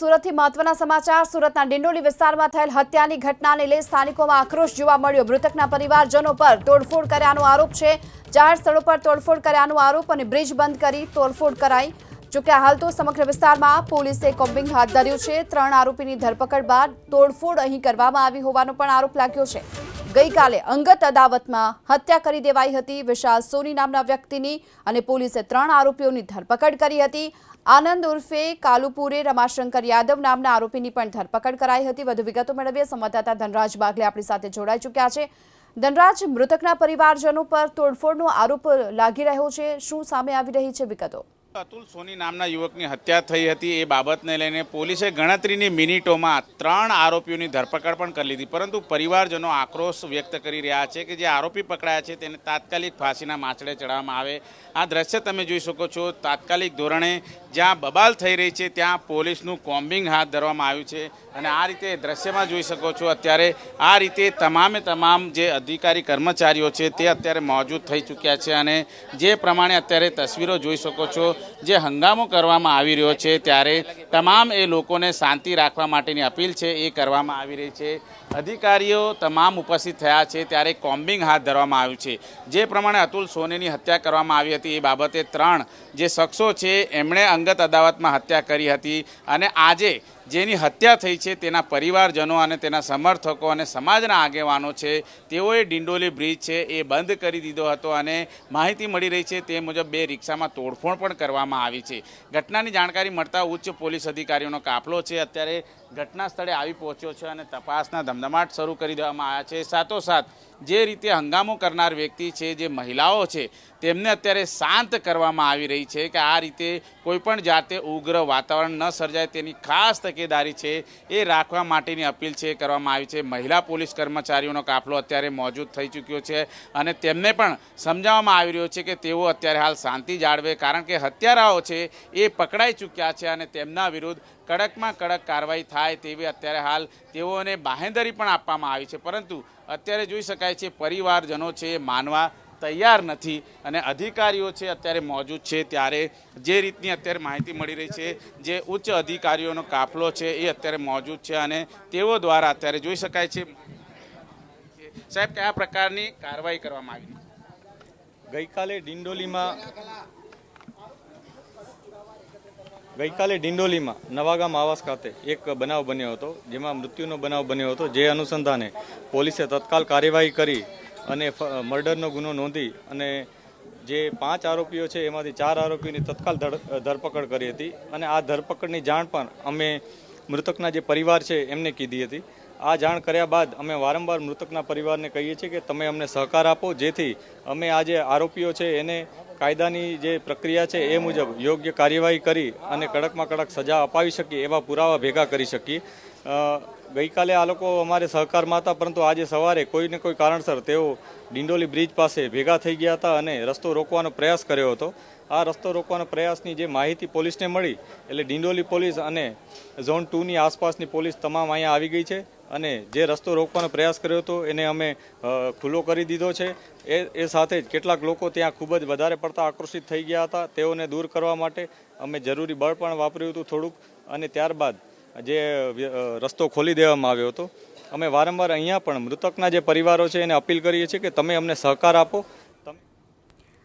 સુરતથી મહત્વના સમાચાર. સુરતના ડિંડોલી વિસ્તારમાં થયેલ હત્યાની ઘટનાને લઈ સ્થાનિકોમાં આક્રોશ જોવા મળ્યો. મૃતકના પરિવારજનો પર તોડફોડ કર્યાનો આરોપ છે. જાહેર સ્થળો પર તોડફોડ કર્યાનો આરોપ અને બ્રિજ બંધ કરી તોડફોડ કરાઈ. જોકે હાલ તો સમગ્ર વિસ્તારમાં પોલીસે કોમ્બિંગ હાથ ધર્યું છે. ત્રણ આરોપીની ધરપકડ બાદ તોડફોડ અહીં કરવામાં આવી હોવાનો પણ આરોપ લાગ્યો છે. ગઈકાલે અંગત અદાવતમાં હત્યા કરી દેવાઈ હતી. વિશાલ સોની નામના વ્યક્તિની અને પોલીસે ત્રણ આરોપીઓની ધરપકડ કરી હતી. આનંદ ઉર્ફે કાલુપુરે રમાશંકર યાદવ નામના આરોપીની પણ ધરપકડ કરાઈ હતી. વધુ વિગતો મેળવીએ. સંવાદદાતા ધનરાજ બાગલે આપણી સાથે જોડાઈ ચૂક્યા છે. ધનરાજ, મૃતકના પરિવારજનો પર તોડફોડનો આરોપ લાગી રહ્યો છે. શું સામે આવી રહી છે વિગતો? અતુલ સોની નામના યુવકની હત્યા થઈ હતી. એ બાબતને લઈને પોલીસે ગણતરીની મિનિટોમાં ત્રણ આરોપીઓની ધરપકડ પણ કરી લીધી. પરંતુ પરિવારજનો આક્રોશ વ્યક્ત કરી રહ્યા છે કે જે આરોપી પકડાયા છે તેને તાત્કાલિક ફાંસીના માછડે ચડાવવામાં આવે. આ દ્રશ્ય તમે જોઈ શકો છો. તાત્કાલિક ધોરણે જ્યાં બબાલ થઈ રહી છે, ત્યાં પોલીસનું કોમ્બિંગ હાથ ધરવામાં આવ્યું છે. અને આ રીતે દ્રશ્યમાં જોઈ શકો છો, અત્યારે આ રીતે તમામે તમામ જે અધિકારી કર્મચારીઓ છે તે અત્યારે મોજૂદ થઈ ચૂક્યા છે. અને જે પ્રમાણે અત્યારે તસવીરો જોઈ શકો છો જે હંગામો કરવામાં આવી રહ્યો છે ત્યારે તમામ એ લોકોને શાંતિ રાખવા માટેની અપીલ છે, એ કરવામાં આવી રહી છે. અધિકારીઓ તમામ ઉપસ્થિત થયા છે ત્યારે કોમ્બિંગ હાથ ધરવામાં આવ્યું છે. જે પ્રમાણે અતુલ સોનીની હત્યા કરવામાં આવી હતી, એ બાબતે ત્રણ જે શખ્સો છે, એમણે અંગત અદાવતમાં હત્યા કરી હતી અને આજે જેની હત્યા થઈ છે, તેના પરિવારજનો અને તેના સમર્થકો અને સમાજના આગેવાનો છે, તેઓએ ડિંડોલી બ્રિજ છે, એ બંધ કરી દીધો હતો અને માહિતી મળી રહી છે, તે મુજબ બે રિક્ષામાં તોડફોડ પણ કરવામાં આવી છે. ઘટનાની જાણકારી મળતા ઉચ્ચ પોલીસ અધિકારીઓનો કાફલો છે. અત્યારે ઘટના સ્થળે આવી પહોંચ્યો છે અને તપાસના ધમધમાટ શરૂ કરી દેવામાં આવ્યા છે. સાથોસાથ જે રીતે હંગામો કરનાર વ્યક્તિ છે, જે મહિલાઓ છે, તેમને અત્યારે શાંત કરવામાં આવી રહી છે કે આ રીતે કોઈપણ જાતે ઉગ્ર વાતાવરણ ન સર્જાય, તેની ખાસ તકેદારી છે એ રાખવા માટેની અપીલ છે, કરવામાં આવી છે. મહિલા પોલીસ કર્મચારીઓનો કાફલો અત્યારે મોજૂદ થઈ ચૂક્યો છે અને તેમને પણ સમજાવવામાં આવી રહ્યો છે કે તેઓ અત્યારે હાલ શાંતિ જાળવે કારણ કે હત્યારાઓ છે એ પકડાઈ ચૂક્યા છે અને તેમના વિરુદ્ધ કડકમાં કડક કાર્યવાહી થાય તેવી અત્યારે હાલ તેઓને બાહેંધરી પણ આપવામાં આવી છે. પરંતુ અત્યારે જોઈ શકાય છે, પરિવારજનો છે માનવા તૈયાર નથી અને અધિકારીઓ છે, અત્યારે મોજૂદ છે ત્યારે જે રીતની અત્યારે માહિતી મળી રહી છે, જે ઉચ્ચ અધિકારીઓનો કાફલો છે, એ અત્યારે મોજૂદ છે અને તેઓ દ્વારા અત્યારે જોઈ શકાય છે. સાહેબ, કયા પ્રકારની કાર્યવાહી કરવામાં આવી? ગઈકાલે ડિંડોલીમાં ગઈકાલે ડિંડોલીમાં નવાગામ આવાસ ખાતે એક બનાવ બન્યો હતો, જેમાં મૃત્યુનો બનાવ બન્યો હતો, જે અનુસંધાને પોલીસે તત્કાલ કાર્યવાહી કરી અને મર્ડરનો ગુનો નોંધી અને જે પાંચ આરોપીઓ છે, એમાંથી ચાર આરોપીઓની તત્કાલ ધર- ધરપકડ કરી હતી અને આ ધરપકડની જાણ પણ અમે મૃતકના જે પરિવાર છે, એમને કીધી હતી. આ જાણ કર્યા બાદ અમે વારંવાર મૃતકના પરિવારને કહીએ છીએ કે તમે અમને સહકાર આપો, જેથી અમે આ જે આરોપીઓ છે, એને કાયદાની જે પ્રક્રિયા છે એ મુજબ યોગ્ય કાર્યવાહી કરી અને કડકમાં કડક સજા અપાવી શકીએ એવા પુરાવા ભેગા કરી શકીએ. ગઈકાલે આ લોકો અમારે સહકારમાં હતા, પરંતુ આજે સવારે કોઈને કોઈ કારણસર તેઓ ડિંડોલી બ્રિજ પાસે ભેગા થઈ ગયા હતા અને રસ્તો રોકવાનો પ્રયાસ કર્યો હતો. આ રસ્તો રોકવાનો પ્રયાસની જે માહિતી પોલીસને મળી, એટલે ડિંડોલી પોલીસ અને ઝોન ટુની આસપાસની પોલીસ તમામ અહીંયા આવી ગઈ છે અને જે રસ્તો રોકવાનો પ્રયાસ કર્યો હતો એને અમે ખુલ્લો કરી દીધો છે. એ એ સાથે જ કેટલાક લોકો ત્યાં ખૂબ જ વધારે પડતા આકર્ષિત થઈ ગયા હતા. તેઓને દૂર કરવા માટે અમે જરૂરી બળ પણ વાપર્યું હતું થોડુંક અને ત્યારબાદ જે રસ્તો ખોલી દેવામાં આવ્યો હતો. અમે વારંવાર અહીંયા પણ મૃતકના જે પરિવારો છે એને અપીલ કરીએ છીએ કે તમે અમને સહકાર આપો.